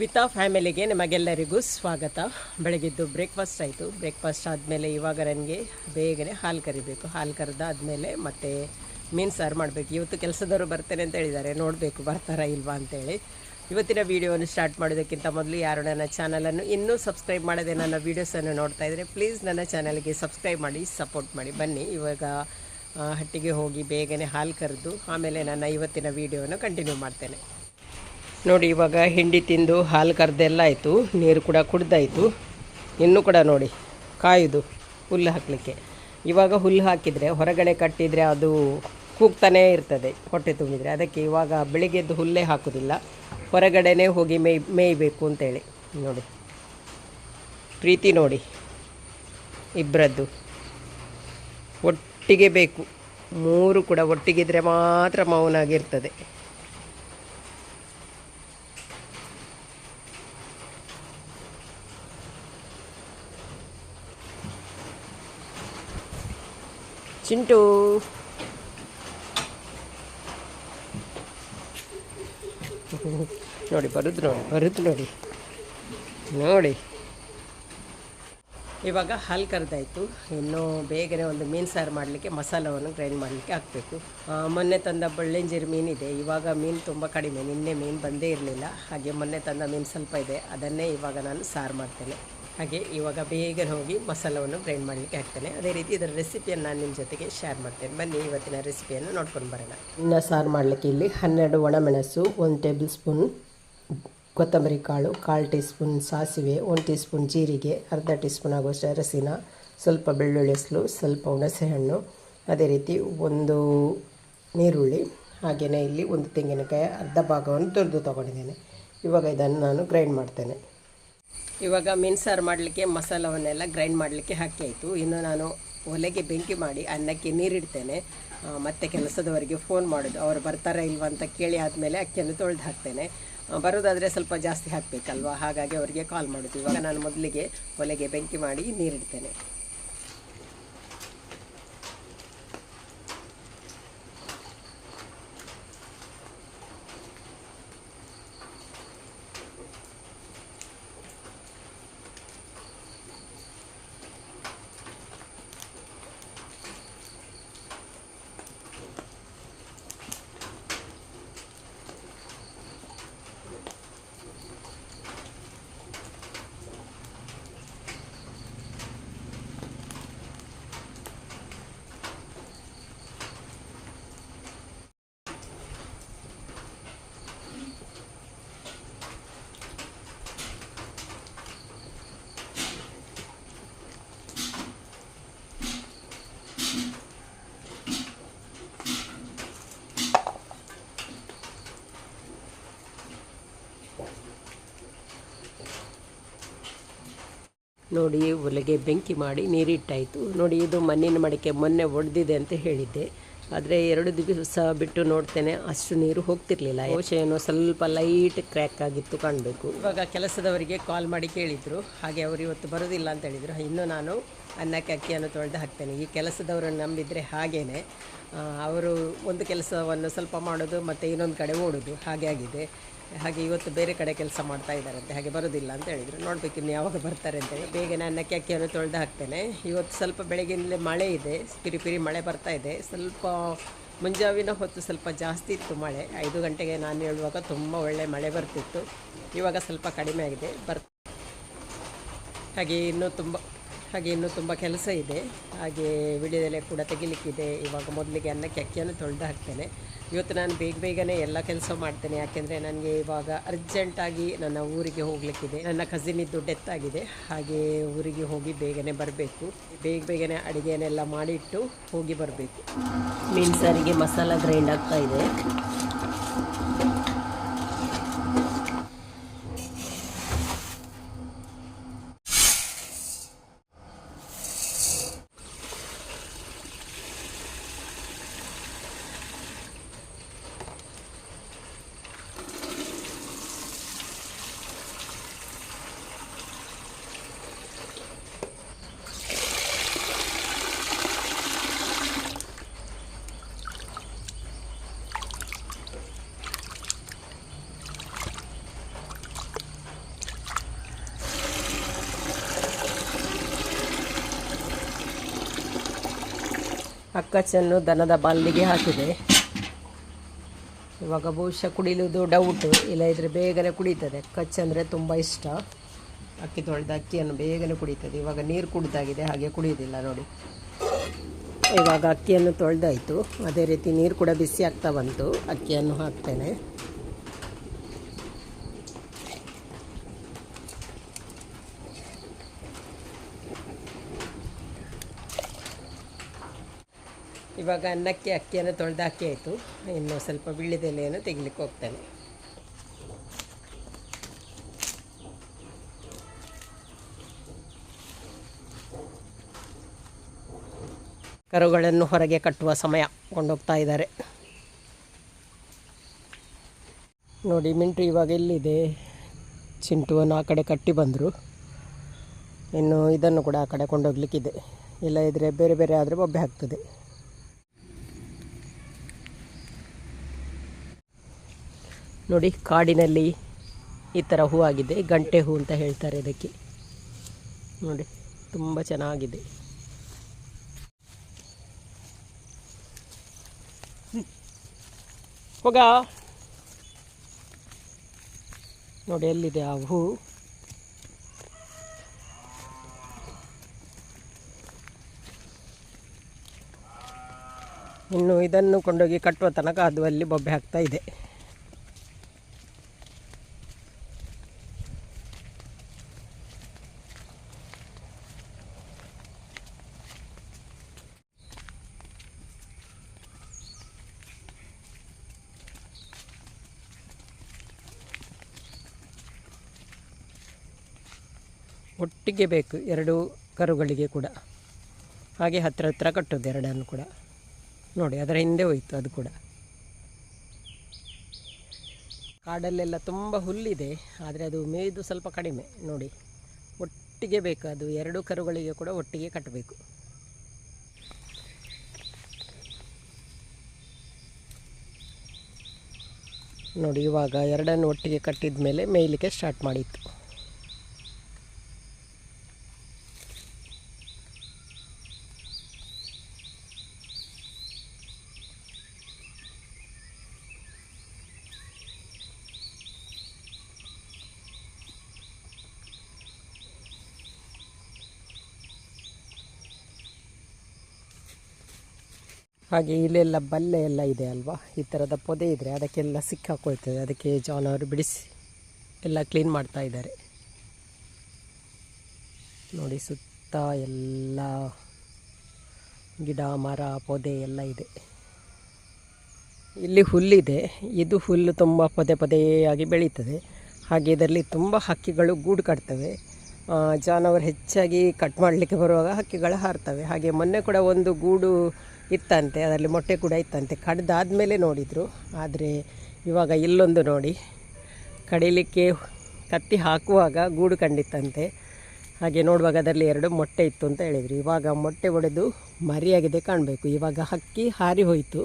ವಿತಾ ಫ್ಯಾಮಿಲಿಗೆ ನಿಮಗೆಲ್ಲರಿಗೂ ಸ್ವಾಗತ. ಬೆಳಗಿದ್ದು ಬ್ರೇಕ್ಫಾಸ್ಟ್ ಆಯಿತು. ಬ್ರೇಕ್ಫಾಸ್ಟ್ ಆದಮೇಲೆ ಇವಾಗ ನನಗೆ ಬೇಗನೆ ಹಾಲು ಕರಿಬೇಕು. ಹಾಲು ಕರೆದಾದ್ಮೇಲೆ ಮತ್ತೆ ಮೀನು ಸಾರು ಮಾಡಬೇಕು. ಇವತ್ತು ಕೆಲಸದವರು ಬರ್ತೇನೆ ಅಂತ ಹೇಳಿದ್ದಾರೆ. ನೋಡಬೇಕು ಬರ್ತಾರಾ ಇಲ್ವಾ ಅಂತೇಳಿ. ಇವತ್ತಿನ ವೀಡಿಯೋವನ್ನು ಸ್ಟಾರ್ಟ್ ಮಾಡೋದಕ್ಕಿಂತ ಮೊದಲು ಯಾರು ನನ್ನ ಚಾನಲನ್ನು ಇನ್ನೂ ಸಬ್ಸ್ಕ್ರೈಬ್ ಮಾಡದೆ ನನ್ನ ವೀಡಿಯೋಸನ್ನು ನೋಡ್ತಾ ಇದ್ದರೆ ಪ್ಲೀಸ್ ನನ್ನ ಚಾನಲ್ಗೆ ಸಬ್ಸ್ಕ್ರೈಬ್ ಮಾಡಿ, ಸಪೋರ್ಟ್ ಮಾಡಿ. ಬನ್ನಿ, ಇವಾಗ ಹಟ್ಟಿಗೆ ಹೋಗಿ ಬೇಗನೆ ಹಾಲು ಕರೆದು ಆಮೇಲೆ ನನ್ನ ಇವತ್ತಿನ ವೀಡಿಯೋವನ್ನು ಕಂಟಿನ್ಯೂ ಮಾಡ್ತೇನೆ. ನೋಡಿ, ಇವಾಗ ಹಿಂಡಿ ತಿಂದು ಹಾಲು ಕರೆದೆಲ್ಲ ಆಯಿತು. ನೀರು ಕೂಡ ಕುಡ್ದಾಯಿತು. ಇನ್ನೂ ಕೂಡ ನೋಡಿ, ಕಾಯುದು ಹುಲ್ಲು ಹಾಕಲಿಕ್ಕೆ. ಇವಾಗ ಹುಲ್ಲು ಹಾಕಿದರೆ, ಹೊರಗಡೆ ಕಟ್ಟಿದರೆ ಅದು ಕೂಗ್ತಾನೇ ಇರ್ತದೆ, ಹೊಟ್ಟೆ ತುಂಬಿದರೆ. ಅದಕ್ಕೆ ಇವಾಗ ಬೆಳಿಗ್ಗೆದ್ದು ಹುಲ್ಲೇ ಹಾಕೋದಿಲ್ಲ. ಹೊರಗಡೆನೇ ಹೋಗಿ ಮೇಯ್, ಮೇಯ್ಬೇಕು ಅಂತೇಳಿ ನೋಡಿ. ಪ್ರೀತಿ ನೋಡಿ ಇಬ್ಬರದ್ದು ಒಟ್ಟಿಗೆ ಬೇಕು. ಮೂರು ಕೂಡ ಒಟ್ಟಿಗಿದ್ರೆ ಮಾತ್ರ ಮೌನಾಗಿರ್ತದೆ. ಚಿಂಟು. ನೋಡಿ, ಬರುದು ನೋಡಿ ಬರುದು ನೋಡಿ. ನೋಡಿ. ಇವಾಗ ಹಾಲು ಕರೆದಾಯಿತು. ಇನ್ನೂ ಬೇಗನೆ ಒಂದು ಮೀನು ಸಾರು ಮಾಡಲಿಕ್ಕೆ ಮಸಾಲವನ್ನು ಗ್ರೈಂಡ್ ಮಾಡಲಿಕ್ಕೆ ಹಾಕಬೇಕು. ಮೊನ್ನೆ ತಂದ ಬಳ್ಳಂಜೀರು ಮೀನಿದೆ. ಇವಾಗ ಮೀನು ತುಂಬ ಕಡಿಮೆ. ನಿನ್ನೆ ಮೀನು ಬಂದೇ ಇರಲಿಲ್ಲ. ಹಾಗೆ ಮೊನ್ನೆ ತಂದ ಮೀನು ಸ್ವಲ್ಪ ಇದೆ. ಅದನ್ನೇ ಇವಾಗ ನಾನು ಸಾರು ಮಾಡ್ತೇನೆ. ಹಾಗೆ ಇವಾಗ ಬೇಗನೆ ಹೋಗಿ ಮಸಾಲವನ್ನು ಗ್ರೈಂಡ್ ಮಾಡಲಿಕ್ಕೆ ಹಾಕ್ತೇನೆ ಅದೇ ರೀತಿ ಇದರ ರೆಸಿಪಿಯನ್ನು ನಾನು ನಿಮ್ಮ ಜೊತೆಗೆ ಶೇರ್ ಮಾಡ್ತೇನೆ. ಬನ್ನಿ ಇವತ್ತಿನ ರೆಸಿಪಿಯನ್ನು ನೋಡ್ಕೊಂಡು ಬರೋಣ. ಇನ್ನು ಸಾರು ಮಾಡಲಿಕ್ಕೆ ಇಲ್ಲಿ ಹನ್ನೆರಡು ಒಣಮೆಣಸು, ಒಂದು ಟೇಬಲ್ ಸ್ಪೂನ್ ಕೊತ್ತಂಬರಿ ಕಾಳು, ಕಾಲು ಟೀ ಸ್ಪೂನ್ ಸಾಸಿವೆ, ಒಂದು ಟೀ ಸ್ಪೂನ್ ಜೀರಿಗೆ, ಅರ್ಧ ಟೀ ಸ್ಪೂನ್ ಆಗುವಷ್ಟು ಅರಸಿನ ಸ್ವಲ್ಪ ಬೆಳ್ಳುಳ್ಳಿ ಹಸಲು, ಸ್ವಲ್ಪ ಹುಣಸೆಹಣ್ಣು ಅದೇ ರೀತಿ ಒಂದು ನೀರುಳ್ಳಿ ಹಾಗೆಯೇ ಇಲ್ಲಿ ಒಂದು ತೆಂಗಿನಕಾಯಿ ಅರ್ಧ ಭಾಗವನ್ನು ತೊಳೆದು ತೊಗೊಂಡಿದ್ದೇನೆ. ಇವಾಗ ಇದನ್ನು ನಾನು ಗ್ರೈಂಡ್ ಮಾಡ್ತೇನೆ. ಇವಾಗ ಮೀನು ಸಾರು ಮಾಡಲಿಕ್ಕೆ ಮಸಾಲವನ್ನೆಲ್ಲ ಗ್ರೈಂಡ್ ಮಾಡಲಿಕ್ಕೆ ಹಾಕಿ ಆಯಿತು ಇನ್ನು ನಾನು ಒಲೆಗೆ ಬೆಂಕಿ ಮಾಡಿ ಅನ್ನಕ್ಕೆ ನೀರಿಡ್ತೇನೆ. ಮತ್ತೆ ಕೆಲಸದವರಿಗೆ ಫೋನ್ ಮಾಡೋದು. ಅವರು ಬರ್ತಾರಾ ಇಲ್ವಾ ಅಂತ ಕೇಳಿ ಆದಮೇಲೆ ಅಕ್ಕಿಯನ್ನು ತೊಳೆದು ಹಾಕ್ತೇನೆ. ಬರೋದಾದರೆ ಸ್ವಲ್ಪ ಜಾಸ್ತಿ ಹಾಕಬೇಕಲ್ವಾ? ಹಾಗಾಗಿ ಅವರಿಗೆ ಕಾಲ್ ಮಾಡೋದು. ಇವಾಗ ನಾನು ಮೊದಲಿಗೆ ಒಲೆಗೆ ಬೆಂಕಿ ಮಾಡಿ ನೀರಿಡ್ತೇನೆ. ನೋಡಿ, ಒಲೆಗೆ ಬೆಂಕಿ ಮಾಡಿ ನೀರಿಟ್ಟಾಯಿತು. ನೋಡಿ, ಇದು ಮಣ್ಣಿನ ಮಡಿಕೆ ಮೊನ್ನೆ ಒಡೆದಿದೆ ಅಂತ ಹೇಳಿದ್ದೆ. ಆದರೆ ಎರಡು ದಿವಸ ಬಿಟ್ಟು ನೋಡ್ತೇನೆ, ಅಷ್ಟು ನೀರು ಹೋಗ್ತಿರ್ಲಿಲ್ಲ. ಏನೋ ಸ್ವಲ್ಪ ಲೈಟ್ ಕ್ರ್ಯಾಕ್ ಆಗಿತ್ತು ಕಾಣಬೇಕು. ಇವಾಗ ಕೆಲಸದವರಿಗೆ ಕಾಲ್ ಮಾಡಿ ಕೇಳಿದರು. ಹಾಗೆ ಅವರು ಇವತ್ತು ಬರೋದಿಲ್ಲ ಅಂತ ಹೇಳಿದರು. ಇನ್ನು ನಾನು ಅನ್ನಕ್ಕೆ ಅಕ್ಕಿಯನ್ನು ತೊಳೆದು ಹಾಕ್ತೇನೆ. ಈ ಕೆಲಸದವರನ್ನು ನಂಬಿದರೆ ಹಾಗೇ ಅವರು ಒಂದು ಕೆಲಸವನ್ನು ಸ್ವಲ್ಪ ಮಾಡೋದು ಮತ್ತು ಇನ್ನೊಂದು ಕಡೆ ಓಡೋದು, ಹಾಗೆ ಆಗಿದೆ. ಹಾಗೆ ಇವತ್ತು ಬೇರೆ ಕಡೆ ಕೆಲಸ ಮಾಡ್ತಾ ಇದ್ದಾರಂತೆ, ಹಾಗೆ ಬರೋದಿಲ್ಲ ಅಂತ ಹೇಳಿದರು. ನೋಡ್ಬೇಕು ಇನ್ನು ಯಾವಾಗ ಬರ್ತಾರೆ ಅಂತೇಳಿ ಬೇಗನೆ ಅನ್ನಕ್ಕೆ ಅಕ್ಕಿಯನ್ನು ತೊಳೆದು ಹಾಕ್ತೇನೆ. ಇವತ್ತು ಸ್ವಲ್ಪ ಬೆಳಗಿನಲ್ಲೇ ಮಳೆ ಇದೆ, ಪಿರಿ ಪಿರಿ ಮಳೆ ಬರ್ತಾ ಇದೆ. ಸ್ವಲ್ಪ ಮುಂಜಾವಿನ ಹೊತ್ತು ಸ್ವಲ್ಪ ಜಾಸ್ತಿ ಇತ್ತು ಮಳೆ. ಐದು ಗಂಟೆಗೆ ನಾನು ಹೇಳುವಾಗ ತುಂಬ ಒಳ್ಳೆ ಮಳೆ ಬರ್ತಿತ್ತು. ಇವಾಗ ಸ್ವಲ್ಪ ಕಡಿಮೆ ಆಗಿದೆ. ಬರ್ತ ಹಾಗೆ ಇನ್ನೂ ತುಂಬ ಹಾಗೆ ಇನ್ನೂ ತುಂಬ ಕೆಲಸ ಇದೆ. ಹಾಗೆ ವಿಡಿಯೋದಲ್ಲೇ ಕೂಡ ತೆಗಿಲಿಕ್ಕಿದೆ. ಇವಾಗ ಮೊದಲಿಗೆ ಅನ್ನಕ್ಕೆ ಅಕ್ಕಿಯನ್ನು ತೊಳೆದು ಹಾಕ್ತೇನೆ. ಇವತ್ತು ನಾನು ಬೇಗ ಬೇಗನೆ ಎಲ್ಲ ಕೆಲಸ ಮಾಡ್ತೇನೆ. ಯಾಕೆಂದರೆ ನನಗೆ ಇವಾಗ ಅರ್ಜೆಂಟಾಗಿ ನನ್ನ ಊರಿಗೆ ಹೋಗ್ಲಿಕ್ಕಿದೆ. ನನ್ನ ಕಸಿನಿದ್ದು ಡೆತ್ ಆಗಿದೆ. ಹಾಗೆ ಊರಿಗೆ ಹೋಗಿ ಬೇಗನೆ ಬರಬೇಕು. ಬೇಗ ಬೇಗನೆ ಅಡುಗೆನೆಲ್ಲ ಮಾಡಿಟ್ಟು ಹೋಗಿ ಬರಬೇಕು. ಮೀನು ಸಾರಿಗೆ ಮಸಾಲ ಗ್ರೈಂಡ್ ಆಗ್ತಾ ಇದೆ. ಅಕ್ಕಚ್ಚನ್ನು ದನದ ಬಾಲಿಗೆ ಹಾಕಿದೆ. ಇವಾಗ ಬಹುಶಃ ಕುಡಿಲುದು ಡೌಟು ಇಲ್ಲ ಇದ್ರೆ ಬೇಗನೆ ಕುಡಿತದೆ. ಕಚ್ಚ ಅಂದರೆ ತುಂಬ ಇಷ್ಟ. ಅಕ್ಕಿ ತೊಳೆದ ಅಕ್ಕಿಯನ್ನು ಬೇಗನೆ ಕುಡಿತದೆ. ಇವಾಗ ನೀರು ಕುಡಿದಾಗಿದೆ, ಹಾಗೆ ಕುಡಿಯೋದಿಲ್ಲ ನೋಡಿ. ಇವಾಗ ಅಕ್ಕಿಯನ್ನು ತೊಳೆದಾಯಿತು. ಅದೇ ರೀತಿ ನೀರು ಕೂಡ ಬಿಸಿ ಆಗ್ತಾ ಬಂತು. ಅಕ್ಕಿಯನ್ನು ಹಾಕ್ತೇನೆ. ಇವಾಗ ಅನ್ನಕ್ಕೆ, ಅಕ್ಕಿಯನ್ನು ತೊಳೆದು ಅಕ್ಕಿ ಆಯಿತು. ಇನ್ನು ಸ್ವಲ್ಪ ಬಿಳಿದೆಲೆಯನ್ನು ತೆಗಿಲಿಕ್ಕೆ ಹೋಗ್ತೇನೆ. ಕರುಗಳನ್ನು ಹೊರಗೆ ಕಟ್ಟುವ ಸಮಯ ಕೊಂಡೋಗ್ತಾ ಇದ್ದಾರೆ. ನೋಡಿ ಮಿಂಟು ಇವಾಗ ಎಲ್ಲಿದೆ? ಚಿಂಟುವನ್ನು ಆ ಕಡೆ ಕಟ್ಟಿ ಬಂದರು. ಇನ್ನು ಇದನ್ನು ಕೂಡ ಆ ಕಡೆ ಕೊಂಡೋಗ್ಲಿಕ್ಕಿದೆ. ಇಲ್ಲ ಇದ್ರೆ ಬೇರೆ ಬೇರೆ ಆದರೆ ಬೊಬ್ಬೆ ಆಗ್ತದೆ ನೋಡಿ, ಕಾಡಿನಲ್ಲಿ ಈ ಥರ ಹೂವಾಗಿದೆ ಗಂಟೆ ಹೂ ಅಂತ ಹೇಳ್ತಾರೆ ಇದಕ್ಕೆ. ನೋಡಿ, ತುಂಬ ಚೆನ್ನಾಗಿದೆ. ಹೋಗ. ನೋಡಿ, ಎಲ್ಲಿದೆ ಆ ಹೂ? ಇನ್ನು ಇದನ್ನು ಕೊಂಡೋಗಿ ಕಟ್ಟುವ ತನಕ ಅದು ಅಲ್ಲಿ ಬೊಬ್ಬೆ ಹಾಕ್ತಾ ಇದೆ. ಒಟ್ಟಿಗೆ ಬೇಕು, ಎರಡು ಕರುಗಳಿಗೆ ಕೂಡ. ಹಾಗೆ ಹತ್ತಿರ ಹತ್ತಿರ ಕಟ್ಟೋದು ಎರಡನ್ನು ಕೂಡ. ನೋಡಿ, ಅದರ ಹಿಂದೆ ಹೋಯಿತು ಅದು ಕೂಡ. ಕಾಡಲ್ಲೆಲ್ಲ ತುಂಬ ಹುಲ್ಲಿದೆ, ಆದರೆ ಅದು ಮೇಯ್ದು ಸ್ವಲ್ಪ ಕಡಿಮೆ. ನೋಡಿ, ಒಟ್ಟಿಗೆ ಬೇಕು ಅದು, ಎರಡು ಕರುಗಳಿಗೆ ಕೂಡ ಒಟ್ಟಿಗೆ ಕಟ್ಟಬೇಕು. ನೋಡಿ, ಇವಾಗ ಎರಡನ್ನು ಒಟ್ಟಿಗೆ ಕಟ್ಟಿದ ಮೇಲೆ ಮೇಯ್ಲಿಕ್ಕೆ ಸ್ಟಾರ್ಟ್ ಮಾಡಿತ್ತು. ಹಾಗೆ ಇಲ್ಲೆಲ್ಲ ಬಲ್ಲೆ ಎಲ್ಲ ಇದೆ ಅಲ್ವಾ? ಈ ಥರದ ಪೊದೆ ಇದ್ದರೆ ಅದಕ್ಕೆಲ್ಲ ಸಿಕ್ಕಾಕೊಳ್ತದೆ ಅದಕ್ಕೆ ಜಾನ್ ಅವರು ಬಿಡಿಸಿ ಎಲ್ಲ ಕ್ಲೀನ್ ಮಾಡ್ತಾ ಇದ್ದಾರೆ. ನೋಡಿ ಸುತ್ತ ಎಲ್ಲ ಗಿಡ, ಮರ, ಪೊದೆ ಎಲ್ಲ ಇದೆ. ಇಲ್ಲಿ ಹುಲ್ಲಿದೆ. ಇದು ಹುಲ್ಲು ತುಂಬ ಪೊದೆ ಪೊದೆಯಾಗಿ ಬೆಳೀತದೆ. ಹಾಗೆ ಇದರಲ್ಲಿ ತುಂಬ ಹಕ್ಕಿಗಳು ಗೂಡು ಕಟ್ತವೆ. ಜಾನವರು ಹೆಚ್ಚಾಗಿ ಕಟ್ ಮಾಡಲಿಕ್ಕೆ ಬರುವಾಗ ಹಕ್ಕಿಗಳು ಹಾರ್ತವೆ. ಹಾಗೆ ಮೊನ್ನೆ ಕೂಡ ಒಂದು ಗೂಡು ಇತ್ತಂತೆ, ಅದರಲ್ಲಿ ಮೊಟ್ಟೆ ಕೂಡ ಇತ್ತಂತೆ. ಕಡ್ದಾದ್ಮೇಲೆ ನೋಡಿದರು, ಆದರೆ ಇವಾಗ ಇಲ್ಲೊಂದು ನೋಡಿ. ಕಡಿಲಿಕ್ಕೆ ಕತ್ತಿ ಹಾಕುವಾಗ ಗೂಡು ಕಂಡಿತ್ತಂತೆ. ಹಾಗೆ ನೋಡುವಾಗ ಅದರಲ್ಲಿ ಎರಡು ಮೊಟ್ಟೆ ಇತ್ತು ಅಂತ ಹೇಳಿದರು. ಇವಾಗ ಮೊಟ್ಟೆ ಒಡೆದು ಮರಿಯಾಗಿದೆ ಕಾಣಬೇಕು. ಇವಾಗ ಹಕ್ಕಿ ಹಾರಿ ಹೋಯಿತು.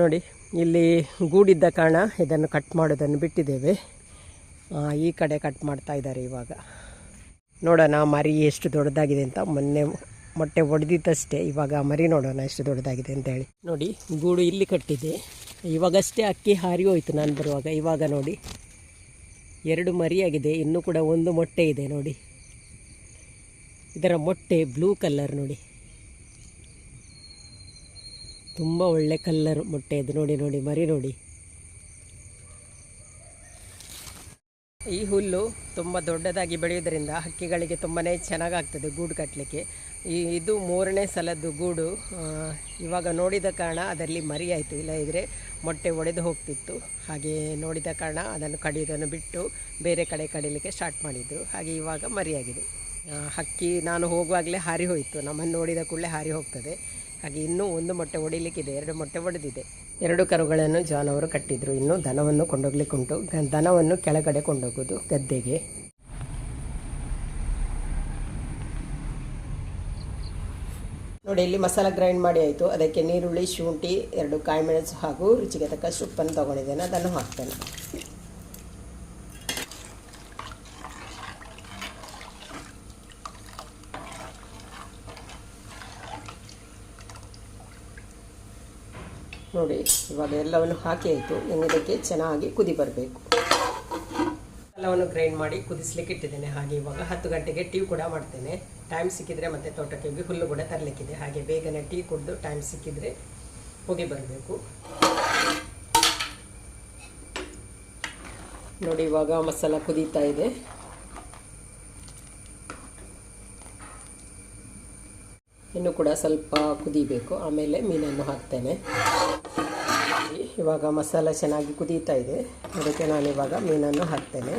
ನೋಡಿ, ಇಲ್ಲಿ ಗೂಡಿದ್ದ ಕಾರಣ ಇದನ್ನು ಕಟ್ ಮಾಡೋದನ್ನು ಬಿಟ್ಟಿದ್ದೇವೆ. ಈ ಕಡೆ ಕಟ್ ಮಾಡ್ತಾ ಇದ್ದಾರೆ ಇವಾಗ. ನೋಡೋಣ ಮರಿ ಎಷ್ಟು ದೊಡ್ಡದಾಗಿದೆ ಅಂತ ಮೊನ್ನೆ ಮೊಟ್ಟೆ ಒಡೆದಿದ್ದಷ್ಟೇ. ಇವಾಗ ಮರಿ ನೋಡೋಣ ಎಷ್ಟು ದೊಡ್ಡದಾಗಿದೆ ಅಂತ ಹೇಳಿ ನೋಡಿ, ಗೂಡು ಇಲ್ಲಿ ಕಟ್ಟಿದೆ. ಇವಾಗಷ್ಟೇ ಅಕ್ಕಿ ಹಾರಿ ಹೋಯಿತು ನಾನು ಬರುವಾಗ. ಇವಾಗ ನೋಡಿ, ಎರಡು ಮರಿಯಾಗಿದೆ ಇನ್ನೂ ಕೂಡ ಒಂದು ಮೊಟ್ಟೆ ಇದೆ ನೋಡಿ. ಇದರ ಮೊಟ್ಟೆ ಬ್ಲೂ ಕಲ್ಲರ್ ನೋಡಿ. ತುಂಬ ಒಳ್ಳೆ ಕಲ್ಲರ್ ಮೊಟ್ಟೆ ಇದು ನೋಡಿ ನೋಡಿ, ಮರಿ ನೋಡಿ. ಈ ಹುಲ್ಲು ತುಂಬ ದೊಡ್ಡದಾಗಿ ಬೆಳೆಯೋದ್ರಿಂದ ಹಕ್ಕಿಗಳಿಗೆ ತುಂಬಾ ಚೆನ್ನಾಗಾಗ್ತದೆ ಗೂಡು ಕಟ್ಟಲಿಕ್ಕೆ ಈ ಇದು ಮೂರನೇ ಸಲದ್ದು ಗೂಡು. ಇವಾಗ ನೋಡಿದ ಕಾರಣ ಅದರಲ್ಲಿ ಮರಿ ಆಯಿತು ಇಲ್ಲ ಇದ್ದರೆ ಮೊಟ್ಟೆ ಒಡೆದು ಹೋಗ್ತಿತ್ತು. ಹಾಗೆ ನೋಡಿದ ಕಾರಣ ಅದನ್ನು ಕಡಿಯೋದನ್ನು ಬಿಟ್ಟು ಬೇರೆ ಕಡೆ ಕಡಿಲಿಕ್ಕೆ ಸ್ಟಾರ್ಟ್ ಮಾಡಿದ್ದರು ಹಾಗೆ ಇವಾಗ ಮರಿಯಾಗಿದೆ. ಹಕ್ಕಿ ನಾನು ಹೋಗುವಾಗಲೇ ಹಾರಿ ಹೋಯಿತು. ನಮ್ಮನ್ನು ನೋಡಿದ ಕೂಡಲೇ ಹಾರಿ ಹೋಗ್ತದೆ. ಹಾಗೆ ಇನ್ನೂ ಒಂದು ಮೊಟ್ಟೆ ಒಡಿಲಿಕ್ಕಿದೆ. ಎರಡು ಮೊಟ್ಟೆ ಒಡೆದಿದೆ. ಎರಡು ಕರುಗಳನ್ನು ಜಾನವರು ಕಟ್ಟಿದ್ರು. ಇನ್ನು ದನವನ್ನು ಕೊಂಡೋಗ್ಲಿಕ್ಕುಂಟು. ದನವನ್ನು ಕೆಳಗಡೆ ಕೊಂಡೋಗೋದು ಗದ್ದೆಗೆ. ನೋಡಿ ಇಲ್ಲಿ ಮಸಾಲ ಗ್ರೈಂಡ್ ಮಾಡಿ ಆಯಿತು. ಅದಕ್ಕೆ ನೀರುಳ್ಳಿ, ಶುಂಠಿ, ಎರಡು ಕಾಯಿ ಮೆಣಸು ಹಾಗೂ ರುಚಿಗೆ ತಕ್ಕ ಸೊಪ್ಪನ್ನು ತೊಗೊಂಡಿದ್ದೇನೆ. ಅದನ್ನು ಹಾಕ್ತೇನೆ. ನೋಡಿ, ಇವಾಗ ಎಲ್ಲವನ್ನು ಹಾಕಿ ಆಯಿತು. ಇನ್ನಿದಕ್ಕೆ ಚೆನ್ನಾಗಿ ಕುದಿ ಬರಬೇಕು. ಎಲ್ಲವನ್ನು ಗ್ರೈಂಡ್ ಮಾಡಿ ಕುದಿಸ್ಲಿಕ್ಕೆ ಇಟ್ಟಿದ್ದೇನೆ. ಹಾಗೆ ಇವಾಗ ಹತ್ತು ಗಂಟೆಗೆ ಟೀ ಕೂಡ ಮಾಡ್ತೇನೆ. ಟೈಮ್ ಸಿಕ್ಕಿದ್ರೆ ಮತ್ತೆ ತೋಟಕ್ಕೆ ಹೋಗಿ ಹುಲ್ಲು ಕೂಡ ತರಲಿಕ್ಕಿದೆ. ಹಾಗೆ ಬೇಗನೆ ಟೀ ಕುಡಿದು ಟೈಮ್ ಸಿಕ್ಕಿದ್ರೆ ಹೋಗಿ ಬರಬೇಕು. ನೋಡಿ ಇವಾಗ ಮಸಾಲ ಕುದೀತಾ ಇದೆ. ಇನ್ನು ಕೂಡ ಸ್ವಲ್ಪ ಕುದಿಬೇಕು. ಆಮೇಲೆ ಮೀನನ್ನು ಹಾಕ್ತೇನೆ. ಇವಾಗ ಮಸಾಲ ಚೆನ್ನಾಗಿ ಕುದೀತಾ ಇದೆ. ಅದಕ್ಕೆ ನಾನು ಇವಾಗ ಮೀನನ್ನು ಹಾಕ್ತೇನೆ.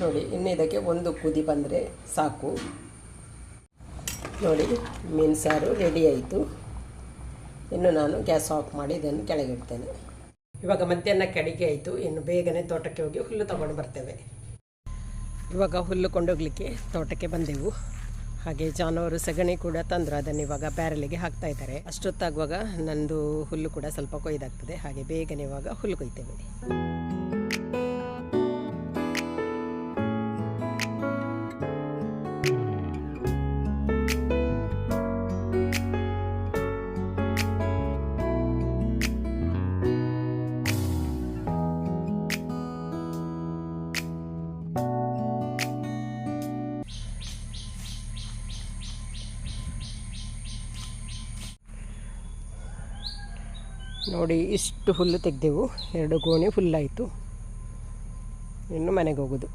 ನೋಡಿ, ಇನ್ನು ಇದಕ್ಕೆ ಒಂದು ಕುದಿ ಬಂದರೆ ಸಾಕು. ನೋಡಿ, ಮೀನು ಸಾರು ರೆಡಿ ಆಯಿತು. ಇನ್ನು ನಾನು ಗ್ಯಾಸ್ ಆಫ್ ಮಾಡಿ ಇದನ್ನು ಕೆಳಗಿಡ್ತೇನೆ ಇವಾಗ ಮಧ್ಯಾಹ್ನ ಕಡಿಗೆ ಆಯಿತು. ಇನ್ನು ಬೇಗನೆ ತೋಟಕ್ಕೆ ಹೋಗಿ ಹುಲ್ಲು ತಗೊಂಡು ಬರ್ತೇವೆ. ಇವಾಗ ಹುಲ್ಲು ಕೊಂಡೋಗ್ಲಿಕ್ಕೆ ತೋಟಕ್ಕೆ ಬಂದೆವು. ಹಾಗೆ ಜಾನುವಾರು ಸಗಣಿ ಕೂಡ ತಂದರು. ಅದನ್ನು ಇವಾಗ ಬ್ಯಾರಲಿಗೆ ಹಾಕ್ತಾ ಇದ್ದಾರೆ. ಅಷ್ಟೊತ್ತಾಗುವಾಗ ನಂದು ಹುಲ್ಲು ಕೂಡ ಸ್ವಲ್ಪ ಕೊಯ್ದಾಗ್ತದೆ. ಹಾಗೆ ಬೇಗನೆ ಇವಾಗ ಹುಲ್ಲು ಕೊಯ್ತೇವೆ. ನೋಡಿ ಇಷ್ಟು ಹುಲ್ಲು ತೆಗೆದೆವು. ಎರಡು ಗೋಣಿ ಫುಲ್ಲಾಯಿತು ಇನ್ನು ಮನೆಗೆ ಹೋಗೋದು.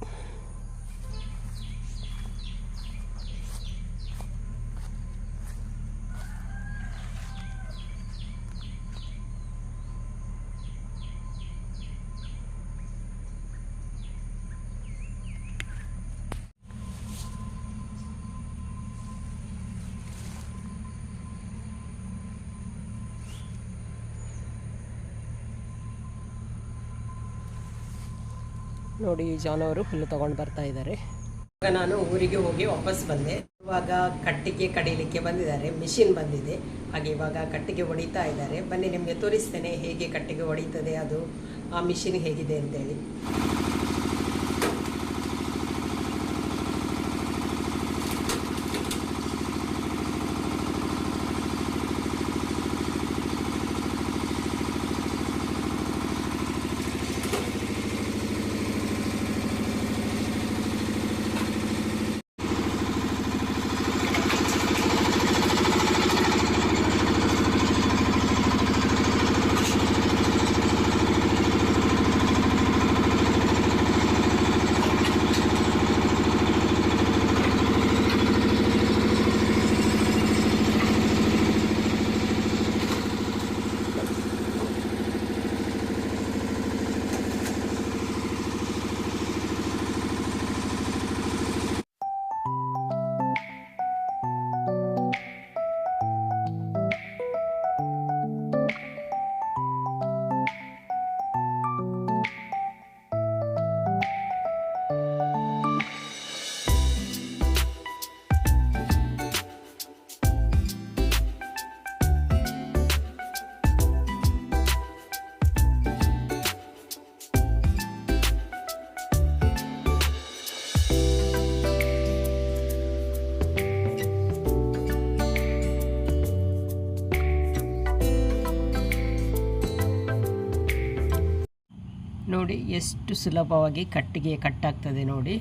ನೋಡಿ ಜಾನವರು ಹುಲ್ಲು ತಗೊಂಡು ಬರ್ತಾ ಇದ್ದಾರೆ ಇವಾಗ ನಾನು ಊರಿಗೆ ಹೋಗಿ ವಾಪಸ್ ಬಂದೆ. ಇವಾಗ ಕಟ್ಟಿಗೆ ಕಡಿಲಿಕ್ಕೆ ಬಂದಿದ್ದಾರೆ, ಮಿಷಿನ್ ಬಂದಿದೆ. ಹಾಗೆ ಇವಾಗ ಕಟ್ಟಿಗೆ ಹೊಡಿತಾ ಇದ್ದಾರೆ. ಬನ್ನಿ, ನಿಮಗೆ ತೋರಿಸ್ತೇನೆ ಹೇಗೆ ಕಟ್ಟಿಗೆ ಹೊಡಿತದೆ, ಅದು ಆ ಮಿಷಿನ್ ಹೇಗಿದೆ ಅಂತೇಳಿ. ನೋಡಿ ಎಷ್ಟು ಸುಲಭವಾಗಿ ಕಟ್ಟಿಗೆ ಕಟ್ಟಾಗ್ತದೆ ನೋಡಿ.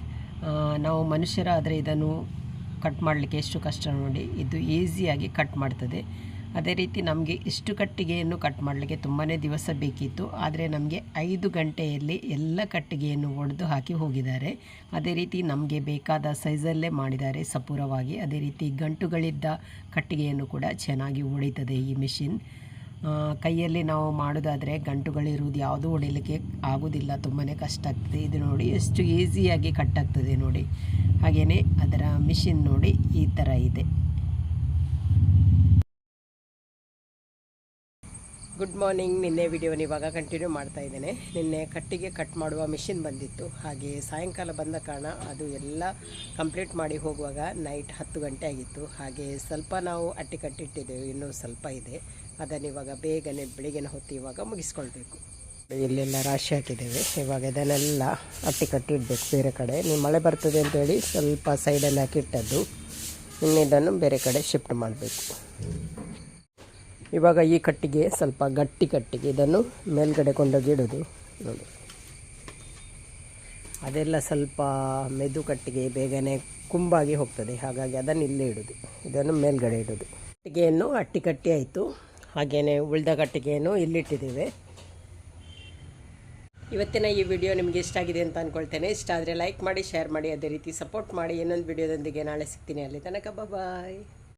ನಾವು ಮನುಷ್ಯರಾದರೆ ಇದನ್ನು ಕಟ್ ಮಾಡಲಿಕ್ಕೆ ಎಷ್ಟು ಕಷ್ಟ ನೋಡಿ. ಇದು ಈಸಿಯಾಗಿ ಕಟ್ ಮಾಡ್ತದೆ. ಅದೇ ರೀತಿ ನಮಗೆ ಇಷ್ಟು ಕಟ್ಟಿಗೆಯನ್ನು ಕಟ್ ಮಾಡಲಿಕ್ಕೆ ತುಂಬಾ ದಿವಸ ಬೇಕಿತ್ತು. ಆದರೆ ನಮಗೆ ಐದು ಗಂಟೆಯಲ್ಲಿ ಎಲ್ಲ ಕಟ್ಟಿಗೆಯನ್ನು ಒಡೆದು ಹಾಕಿ ಹೋಗಿದ್ದಾರೆ. ಅದೇ ರೀತಿ ನಮಗೆ ಬೇಕಾದ ಸೈಜಲ್ಲೇ ಮಾಡಿದ್ದಾರೆ ಸಪೂರವಾಗಿ. ಅದೇ ರೀತಿ ಗಂಟುಗಳಿದ್ದ ಕಟ್ಟಿಗೆಯನ್ನು ಕೂಡ ಚೆನ್ನಾಗಿ ಒಡೀತದೆ ಈ ಮಿಷಿನ್. ಕೈಯಲ್ಲಿ ನಾವು ಮಾಡೋದಾದರೆ ಗಂಟುಗಳಿರುವುದು ಯಾವುದೂ ಹೊಡಿಲಿಕ್ಕೆ ಆಗೋದಿಲ್ಲ ತುಂಬಾ ಕಷ್ಟ ಆಗ್ತದೆ. ಇದು ನೋಡಿ, ಎಷ್ಟು ಈಸಿಯಾಗಿ ಆಗ್ತದೆ ನೋಡಿ. ಹಾಗೆಯೇ ಅದರ ಮಿಷಿನ್ ನೋಡಿ ಈ ಥರ ಇದೆ. ಗುಡ್ ಮಾರ್ನಿಂಗ್ ನಿನ್ನೆ ವಿಡಿಯೋನ ಇವಾಗ ಕಂಟಿನ್ಯೂ ಮಾಡ್ತಾ ಇದ್ದೇನೆ. ನಿನ್ನೆ ಕಟ್ಟಿಗೆ ಕಟ್ ಮಾಡುವ ಮಿಷಿನ್ ಬಂದಿತ್ತು. ಹಾಗೆ ಸಾಯಂಕಾಲ ಬಂದ ಕಾರಣ ಅದು ಎಲ್ಲ ಕಂಪ್ಲೀಟ್ ಮಾಡಿ ಹೋಗುವಾಗ ನೈಟ್ ಹತ್ತು ಗಂಟೆ ಆಗಿತ್ತು. ಹಾಗೆ ಸ್ವಲ್ಪ ನಾವು ಅಟ್ಟಿ ಕಟ್ಟಿಟ್ಟಿದ್ದೇವೆ. ಇನ್ನೂ ಸ್ವಲ್ಪ ಇದೆ. ಅದನ್ನು ಇವಾಗ ಬೇಗನೆ ಬೆಳಿಗ್ಗೆ ಹೊತ್ತು ಇವಾಗ ಮುಗಿಸ್ಕೊಳ್ಬೇಕು. ಇಲ್ಲೆಲ್ಲ ರಾಶಿ ಹಾಕಿದ್ದೇವೆ. ಇವಾಗ ಇದನ್ನೆಲ್ಲ ಅಟ್ಟಿ ಕಟ್ಟಿ ಇಡಬೇಕು ಬೇರೆ ಕಡೆ. ನೀವು ಮಳೆ ಬರ್ತದೆ ಅಂತೇಳಿ ಸ್ವಲ್ಪ ಸೈಡಲ್ಲಿ ಹಾಕಿಟ್ಟದ್ದು ಇನ್ನು ಇದನ್ನು ಬೇರೆ ಕಡೆ ಶಿಫ್ಟ್ ಮಾಡಬೇಕು. ಇವಾಗ ಈ ಕಟ್ಟಿಗೆ ಸ್ವಲ್ಪ ಗಟ್ಟಿ ಕಟ್ಟಿಗೆ ಇದನ್ನು ಮೇಲ್ಗಡೆ ಕೊಂಡೋಗಿ ಇಡೋದು. ನೋಡಿ. ಅದೆಲ್ಲ ಸ್ವಲ್ಪ ಮೆದು ಕಟ್ಟಿಗೆ ಬೇಗನೆ ಕುಂಬಾಗಿ ಹೋಗ್ತದೆ. ಹಾಗಾಗಿ ಅದನ್ನು ಇಲ್ಲೇ ಇಡೋದು. ಇದನ್ನು ಮೇಲ್ಗಡೆ ಇಡೋದು. ಕಟ್ಟಿಗೆಯನ್ನು ಅಟ್ಟಿ ಕಟ್ಟಿ ಆಯಿತು. ಹಾಗೆಯೇ ಉಳಿದ ಕಟ್ಟಿಗೆಯನ್ನು ಇಲ್ಲಿಟ್ಟಿದ್ದೇವೆ. ಇವತ್ತಿನ ಈ ವಿಡಿಯೋ ನಿಮಗೆ ಇಷ್ಟ ಆಗಿದೆ ಅಂತ ಅಂದ್ಕೊಳ್ತೇನೆ ಇಷ್ಟ ಆದರೆ ಲೈಕ್ ಮಾಡಿ ಶೇರ್ ಮಾಡಿ, ಅದೇ ರೀತಿ ಸಪೋರ್ಟ್ ಮಾಡಿ. ಇನ್ನೊಂದು ವಿಡಿಯೋದೊಂದಿಗೆ ನಾಳೆ ಸಿಗ್ತೀನಿ ಅಲ್ಲಿ ತನಕ. ಬಾಯ್